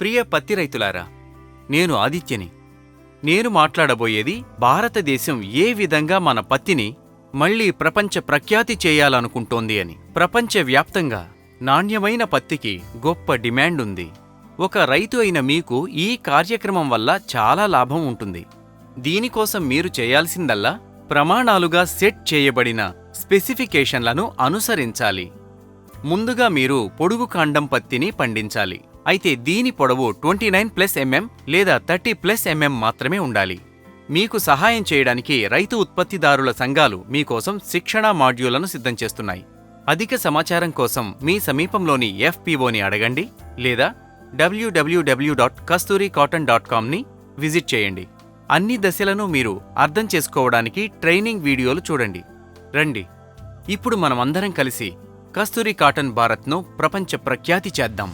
ప్రియ పత్తి రైతులారా నేను ఆదిత్యని. నేను మాట్లాడబోయేది భారతదేశం ఏ విధంగా మన పత్తిని మళ్ళీ ప్రపంచ ప్రఖ్యాతి చేయాలనుకుంటోంది అని. ప్రపంచవ్యాప్తంగా నాణ్యమైన పత్తికి గొప్ప డిమాండ్ ఉంది ఒక రైతు అయిన మీకు ఈ కార్యక్రమం వల్ల చాలా లాభం ఉంటుంది. దీనికోసం మీరు చేయాల్సిందల్లా ప్రమాణాలుగా సెట్ చేయబడిన స్పెసిఫికేషన్లను అనుసరించాలి. ముందుగా మీరు పొడుగు కాండం పత్తిని పండించాలి. అయితే దీని పొడవు ట్వంటీ నైన్ ప్లస్ ఎంఎం లేదా థర్టీ ప్లస్ ఎంఎం మాత్రమే ఉండాలి. మీకు సహాయం చేయడానికి రైతు ఉత్పత్తిదారుల సంఘాలు మీకోసం శిక్షణా మాడ్యూళ్ళను సిద్ధం చేస్తున్నాయి. అధిక సమాచారం కోసం మీ సమీపంలోని ఎఫ్పిఓని అడగండి లేదా WWW dot Kasturi cotton dot కామ్ని visit చేయండి. అన్ని దశలను మీరు అర్థం చేసుకోవడానికి ట్రైనింగ్ వీడియోలు చూడండి. రండి. ఇప్పుడు మనమందరం కలిసి కస్తూరి కాటన్ భారత్ను ప్రపంచ ప్రఖ్యాతి చేద్దాం.